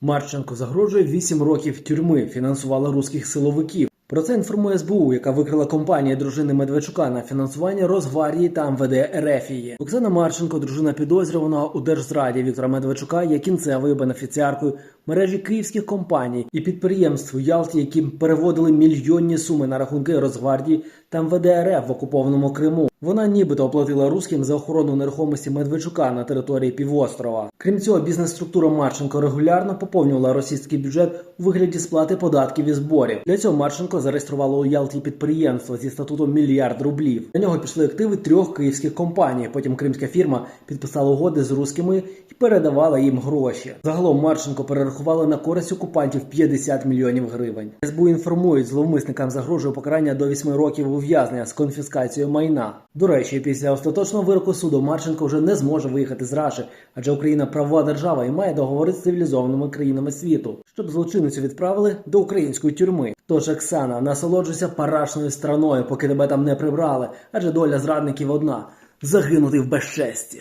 Марченко загрожує 8 років тюрми, фінансувала руських силовиків. Про це інформує СБУ, яка викрила компанія дружини Медведчука на фінансування Росгвардії та МВД Ерефії. Оксана Марченко, дружина підозрюваного у держзраді Віктора Медведчука, є кінцевою бенефіціаркою мережі київських компаній і підприємств у Ялті, яким переводили мільйонні суми на рахунки Росгвардії та МВД РФ в окупованому Криму. Вона нібито оплатила русським за охорону нерухомості Медведчука на території півострова. Крім цього, бізнес-структура Марченко регулярно поповнювала російський бюджет у вигляді сплати податків і зборів. Для цього Марченко зареєструвала у Ялті підприємство зі статутом мільярд рублів. На нього пішли активи трьох київських компаній. Потім кримська фірма підписала угоди з русскими і передавала їм гроші. Загалом Марченко перерахувала на користь окупантів 50 мільйонів гривень. СБУ інформують, зловмисникам загрожує покарання до 8 років ув'язнення з конфіскацією майна. До речі, після остаточного вироку суду Марченко вже не зможе виїхати з Раші, адже Україна правова держава і має договори з цивілізованими країнами світу, щоб злочинницю відправили до української тюрми. Тож, Оксана, насолоджуйся парашною страною, поки тебе там не прибрали, адже доля зрадників одна загинути в безчесті.